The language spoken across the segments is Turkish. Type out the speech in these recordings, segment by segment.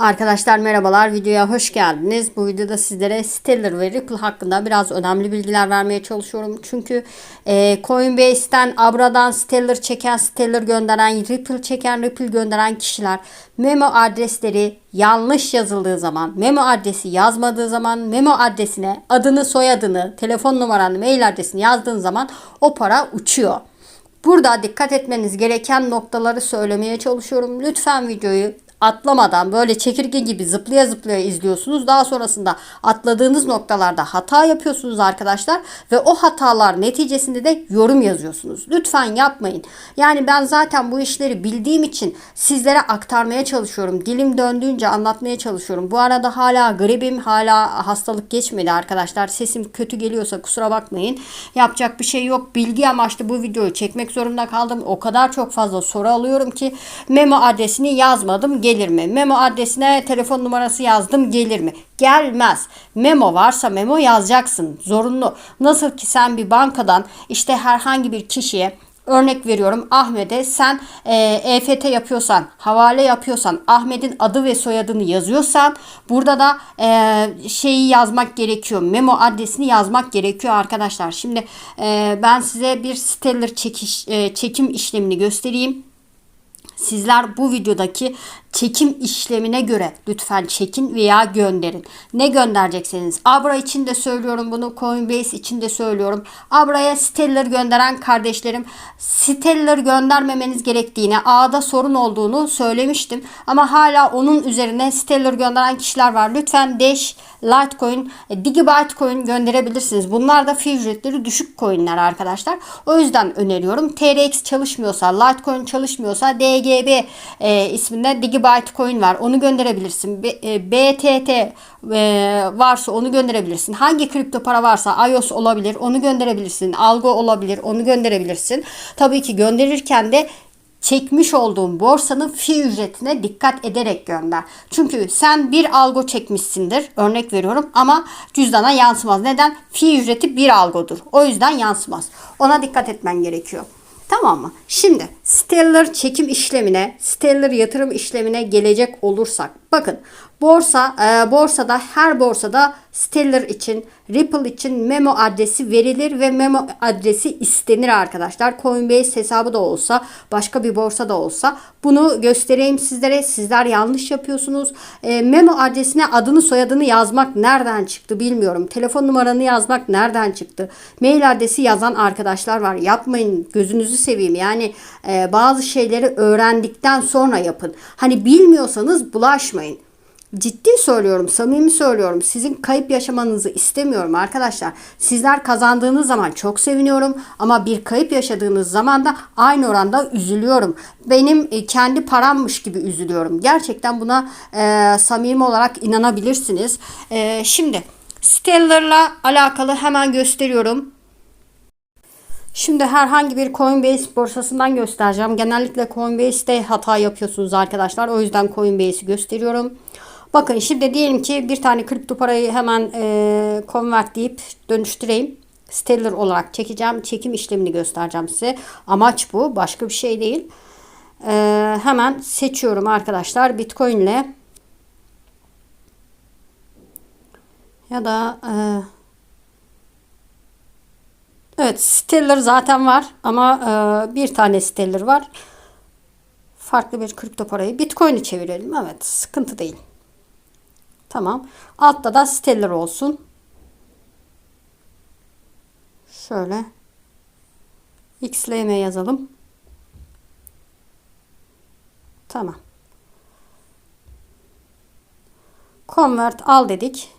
Arkadaşlar merhabalar videoya hoş geldiniz. Bu videoda sizlere Stellar ve Ripple hakkında biraz önemli bilgiler vermeye çalışıyorum. Çünkü e, Coinbase'ten, Abra'dan Stellar çeken, Stellar gönderen, Ripple çeken, Ripple gönderen kişiler memo adresleri yanlış yazıldığı zaman, memo adresi yazmadığı zaman, memo adresine adını, soyadını, telefon numaranı, mail adresini yazdığın zaman o para uçuyor. Burada dikkat etmeniz gereken noktaları söylemeye çalışıyorum. Lütfen videoyu atlamadan böyle çekirge gibi zıplaya zıplaya izliyorsunuz. Daha sonrasında atladığınız noktalarda hata yapıyorsunuz arkadaşlar ve o hatalar neticesinde de yorum yazıyorsunuz. Lütfen yapmayın. Yani ben zaten bu işleri bildiğim için sizlere aktarmaya çalışıyorum. Dilim döndüğünce anlatmaya çalışıyorum. Bu arada hala gribim, hala hastalık geçmedi arkadaşlar. Sesim kötü geliyorsa kusura bakmayın. Yapacak bir şey yok. Bilgi amaçlı bu videoyu çekmek zorunda kaldım. O kadar çok fazla soru alıyorum ki memo adresini yazmadım gelir mi? Memo adresine telefon numarası yazdım gelir mi? Gelmez. Memo varsa memo yazacaksın. Zorunlu. Nasıl ki sen bir bankadan işte herhangi bir kişiye Örnek veriyorum Ahmet'e sen e, EFT yapıyorsan, havale yapıyorsan, Ahmet'in adı ve soyadını yazıyorsan burada da e, şeyi yazmak gerekiyor. Memo adresini yazmak gerekiyor arkadaşlar. Şimdi e, ben size bir Stellar çekiş, e, çekim işlemini göstereyim. Sizler bu videodaki çekim işlemine göre lütfen çekin veya gönderin. Ne gönderecekseniz. Abra için de söylüyorum bunu. Coinbase için de söylüyorum. Abra'ya Stellar gönderen kardeşlerim Stellar göndermemeniz gerektiğini, ağda sorun olduğunu söylemiştim. Ama hala onun üzerine Stellar gönderen kişiler var. Lütfen Dash, Litecoin, e, Digibyte coin gönderebilirsiniz. Bunlar da fee ücretleri düşük coinler arkadaşlar. O yüzden öneriyorum. TRX çalışmıyorsa, Litecoin çalışmıyorsa DGB e, isminde Digibyte coin var. Onu gönderebilirsin. B, e, BTT e, varsa onu gönderebilirsin. Hangi kripto para varsa iOS olabilir. Onu gönderebilirsin. Algo olabilir. Onu gönderebilirsin. Tabii ki gönderirken de çekmiş olduğun borsanın fi ücretine dikkat ederek gönder. Çünkü sen bir algo çekmişsindir örnek veriyorum ama cüzdana yansımaz. Neden? Fi ücreti bir algodur. O yüzden yansımaz. Ona dikkat etmen gerekiyor. Tamam mı? Şimdi Stellar çekim işlemine, Stellar yatırım işlemine gelecek olursak bakın borsa e, borsada her borsada Stellar için, Ripple için memo adresi verilir ve memo adresi istenir arkadaşlar. Coinbase hesabı da olsa, başka bir borsa da olsa bunu göstereyim sizlere. Sizler yanlış yapıyorsunuz. E, memo adresine adını soyadını yazmak nereden çıktı bilmiyorum. Telefon numaranı yazmak nereden çıktı? Mail adresi yazan arkadaşlar var. Yapmayın gözünüzü seveyim. Yani e, bazı şeyleri öğrendikten sonra yapın. Hani bilmiyorsanız bulaşmayın. Ciddi söylüyorum, samimi söylüyorum. Sizin kayıp yaşamanızı istemiyorum arkadaşlar. Sizler kazandığınız zaman çok seviniyorum ama bir kayıp yaşadığınız zaman da aynı oranda üzülüyorum. Benim e, kendi parammış gibi üzülüyorum. Gerçekten buna e, samimi olarak inanabilirsiniz. E, şimdi Stellar'la alakalı hemen gösteriyorum. Şimdi herhangi bir Coinbase borsasından göstereceğim. Genellikle Coinbase'de hata yapıyorsunuz arkadaşlar. O yüzden Coinbase'i gösteriyorum. Bakın şimdi diyelim ki bir tane kripto parayı hemen e, convert deyip dönüştüreyim. Stellar olarak çekeceğim. Çekim işlemini göstereceğim size. Amaç bu. Başka bir şey değil. E, hemen seçiyorum arkadaşlar. Bitcoin ile ya da e, evet Stellar zaten var ama e, bir tane Stellar var. Farklı bir kripto parayı Bitcoin'i çevirelim. Evet sıkıntı değil. Tamam. Altta da Stellar olsun. Şöyle. XLM yazalım. Tamam. Convert al dedik.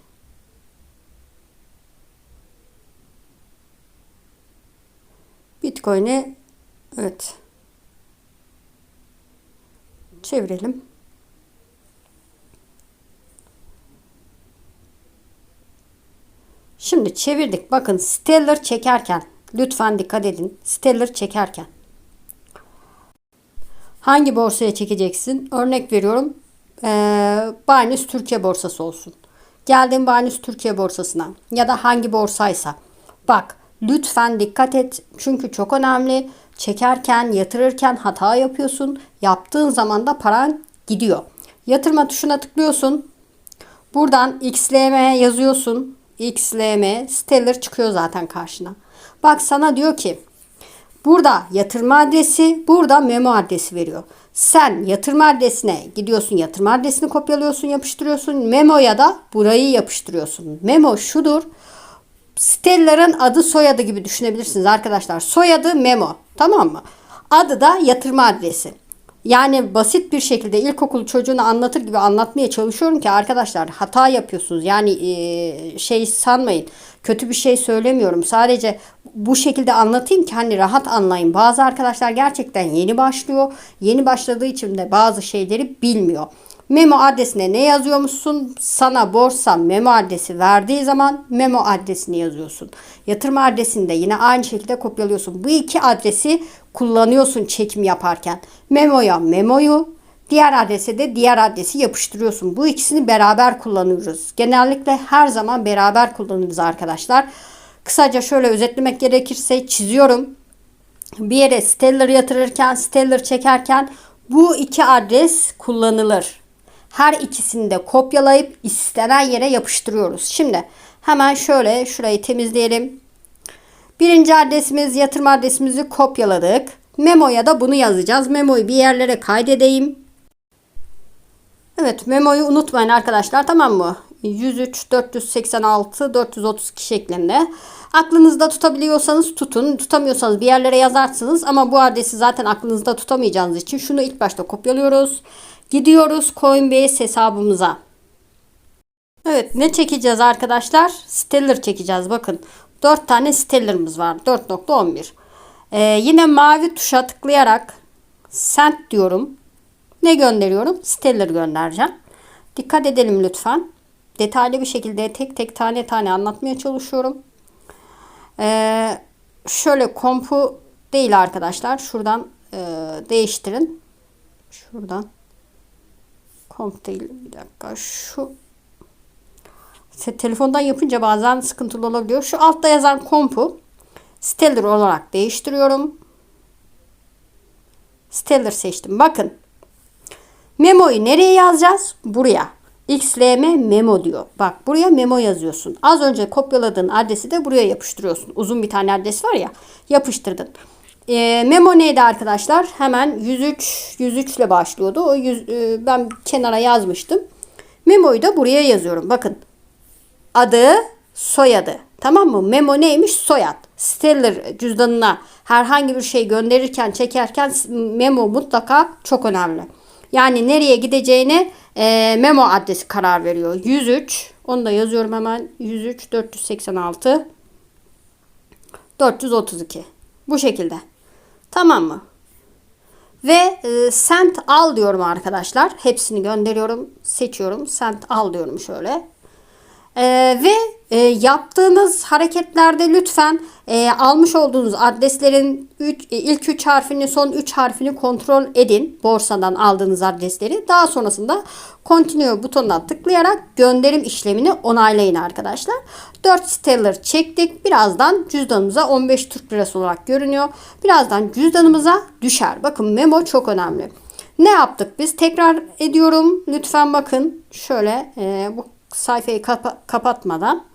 Bitcoin'i evet. Çevirelim. Şimdi çevirdik. Bakın Stellar çekerken lütfen dikkat edin. Stellar çekerken hangi borsaya çekeceksin? Örnek veriyorum. Ee, Binance Türkiye borsası olsun. Geldim Binance Türkiye borsasına ya da hangi borsaysa. Bak lütfen dikkat et. Çünkü çok önemli. Çekerken, yatırırken hata yapıyorsun. Yaptığın zaman da paran gidiyor. Yatırma tuşuna tıklıyorsun. Buradan XLM yazıyorsun. XLM Stellar çıkıyor zaten karşına. Bak sana diyor ki burada yatırma adresi, burada memo adresi veriyor. Sen yatırma adresine gidiyorsun, yatırma adresini kopyalıyorsun, yapıştırıyorsun. Memo'ya da burayı yapıştırıyorsun. Memo şudur. Stellar'ın adı soyadı gibi düşünebilirsiniz arkadaşlar. Soyadı Memo. Tamam mı? Adı da yatırma adresi. Yani basit bir şekilde ilkokul çocuğuna anlatır gibi anlatmaya çalışıyorum ki arkadaşlar hata yapıyorsunuz. Yani e, şey sanmayın. Kötü bir şey söylemiyorum. Sadece bu şekilde anlatayım ki hani rahat anlayın. Bazı arkadaşlar gerçekten yeni başlıyor. Yeni başladığı için de bazı şeyleri bilmiyor. Memo adresine ne yazıyormuşsun? Sana borsa memo adresi verdiği zaman memo adresini yazıyorsun. Yatırma adresini de yine aynı şekilde kopyalıyorsun. Bu iki adresi kullanıyorsun çekim yaparken. Memoya memoyu, diğer adrese de diğer adresi yapıştırıyorsun. Bu ikisini beraber kullanıyoruz. Genellikle her zaman beraber kullanırız arkadaşlar. Kısaca şöyle özetlemek gerekirse çiziyorum. Bir yere Stellar yatırırken, Stellar çekerken bu iki adres kullanılır. Her ikisini de kopyalayıp istenen yere yapıştırıyoruz. Şimdi hemen şöyle şurayı temizleyelim. Birinci adresimiz yatırma adresimizi kopyaladık. Memo'ya da bunu yazacağız. Memo'yu bir yerlere kaydedeyim. Evet memoyu unutmayın arkadaşlar tamam mı? 103, 486, 432 şeklinde. Aklınızda tutabiliyorsanız tutun. Tutamıyorsanız bir yerlere yazarsınız. Ama bu adresi zaten aklınızda tutamayacağınız için şunu ilk başta kopyalıyoruz. Gidiyoruz Coinbase hesabımıza. Evet ne çekeceğiz arkadaşlar? Stellar çekeceğiz bakın. 4 tane Stellar'ımız var. 4.11. Ee, yine mavi tuşa tıklayarak send diyorum. Ne gönderiyorum? Stellar göndereceğim. Dikkat edelim lütfen. Detaylı bir şekilde tek tek tane tane anlatmaya çalışıyorum. Ee, şöyle kompu değil arkadaşlar. Şuradan e, değiştirin. Şuradan. Komp değil. Bir dakika. Şu telefondan yapınca bazen sıkıntılı olabiliyor. Şu altta yazan kompu Stellar olarak değiştiriyorum. Stellar seçtim. Bakın. Memo'yu nereye yazacağız? Buraya. XLM memo diyor. Bak buraya memo yazıyorsun. Az önce kopyaladığın adresi de buraya yapıştırıyorsun. Uzun bir tane adres var ya. Yapıştırdın. E, memo neydi arkadaşlar? Hemen 103 103 ile başlıyordu. O 100, e, ben kenara yazmıştım. Memoyu da buraya yazıyorum. Bakın. Adı, soyadı. Tamam mı? Memo neymiş? Soyad. Stellar cüzdanına herhangi bir şey gönderirken, çekerken memo mutlaka çok önemli. Yani nereye gideceğine e, memo adresi karar veriyor. 103. Onu da yazıyorum hemen. 103 486 432. Bu şekilde. Tamam mı? Ve e, send al diyorum arkadaşlar. Hepsini gönderiyorum. Seçiyorum. Send al diyorum şöyle. E, ve e, yaptığınız hareketlerde lütfen e, almış olduğunuz adreslerin üç, e, ilk 3 harfini son 3 harfini kontrol edin. Borsadan aldığınız adresleri. Daha sonrasında continue butonuna tıklayarak gönderim işlemini onaylayın arkadaşlar. 4 stellar çektik. Birazdan cüzdanımıza 15 Türk Lirası olarak görünüyor. Birazdan cüzdanımıza düşer. Bakın memo çok önemli. Ne yaptık biz? Tekrar ediyorum. Lütfen bakın. Şöyle e, bu sayfayı kapa kapatmadan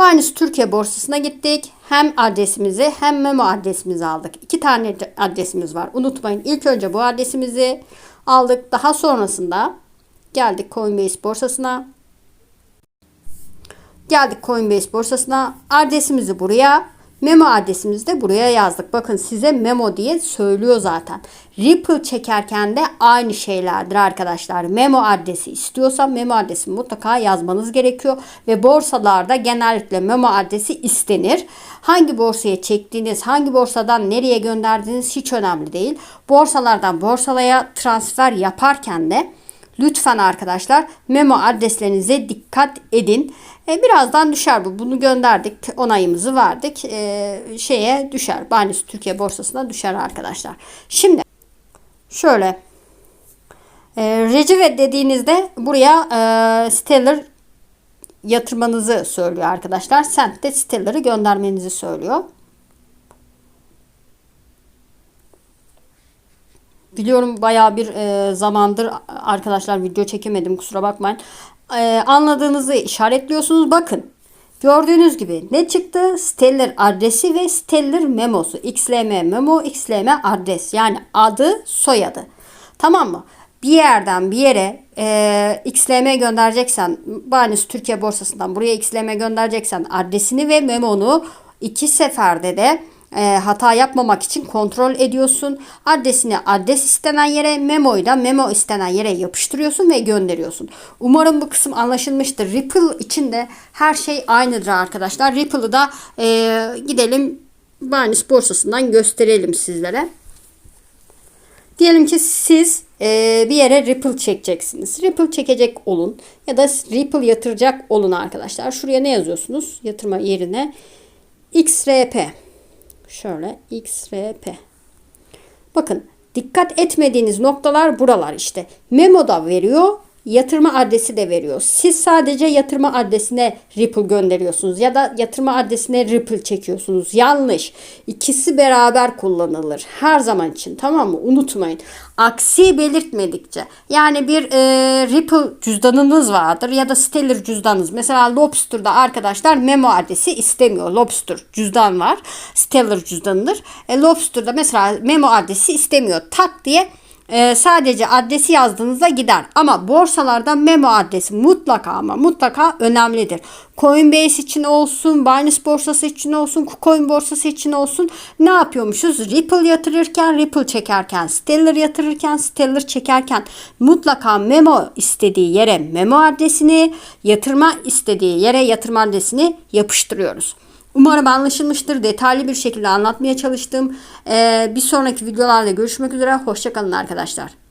Binance Türkiye borsasına gittik. Hem adresimizi hem memo adresimizi aldık. İki tane adresimiz var. Unutmayın ilk önce bu adresimizi aldık. Daha sonrasında geldik Coinbase borsasına. Geldik Coinbase borsasına. Adresimizi buraya Memo adresimizi de buraya yazdık. Bakın size memo diye söylüyor zaten. Ripple çekerken de aynı şeylerdir arkadaşlar. Memo adresi istiyorsa memo adresi mutlaka yazmanız gerekiyor. Ve borsalarda genellikle memo adresi istenir. Hangi borsaya çektiğiniz, hangi borsadan nereye gönderdiğiniz hiç önemli değil. Borsalardan borsalaya transfer yaparken de Lütfen arkadaşlar memo adreslerinize dikkat edin. E, birazdan düşer bu. Bunu gönderdik. Onayımızı verdik. E, şeye düşer. Binance Türkiye borsasına düşer arkadaşlar. Şimdi şöyle e, Recive dediğinizde buraya e, Stellar yatırmanızı söylüyor arkadaşlar. Sent de Stellar'ı göndermenizi söylüyor. Biliyorum bayağı bir e, zamandır arkadaşlar video çekemedim kusura bakmayın. E, anladığınızı işaretliyorsunuz. Bakın gördüğünüz gibi ne çıktı? Stellar adresi ve Stellar memosu. XLM memo, XLM adres. Yani adı soyadı. Tamam mı? Bir yerden bir yere e, XLM göndereceksen Binance Türkiye borsasından buraya XLM göndereceksen adresini ve memonu iki seferde de e, hata yapmamak için kontrol ediyorsun. Adresini adres istenen yere, memoyu da memo istenen yere yapıştırıyorsun ve gönderiyorsun. Umarım bu kısım anlaşılmıştır. Ripple için de her şey aynıdır arkadaşlar. Ripple'ı da e, gidelim Binance borsasından gösterelim sizlere. Diyelim ki siz e, bir yere Ripple çekeceksiniz. Ripple çekecek olun ya da Ripple yatıracak olun arkadaşlar. Şuraya ne yazıyorsunuz? Yatırma yerine XRP. Şöyle XRP. Bakın dikkat etmediğiniz noktalar buralar işte. Memo da veriyor, yatırma adresi de veriyor. Siz sadece yatırma adresine Ripple gönderiyorsunuz ya da yatırma adresine Ripple çekiyorsunuz. Yanlış. İkisi beraber kullanılır. Her zaman için tamam mı? Unutmayın. Aksi belirtmedikçe. Yani bir e, Ripple cüzdanınız vardır ya da Stellar cüzdanınız. Mesela Lobster'da arkadaşlar memo adresi istemiyor. Lobster cüzdan var. Stellar cüzdanıdır. E, Lobster'da mesela memo adresi istemiyor. Tak diye e, sadece adresi yazdığınızda gider. Ama borsalarda memo adresi mutlaka ama mutlaka önemlidir. Coinbase için olsun, Binance borsası için olsun, KuCoin borsası için olsun ne yapıyormuşuz? Ripple yatırırken, Ripple çekerken, Stellar yatırırken, Stellar çekerken mutlaka memo istediği yere memo adresini, yatırma istediği yere yatırma adresini yapıştırıyoruz. Umarım anlaşılmıştır. Detaylı bir şekilde anlatmaya çalıştım. Ee, bir sonraki videolarda görüşmek üzere. Hoşçakalın arkadaşlar.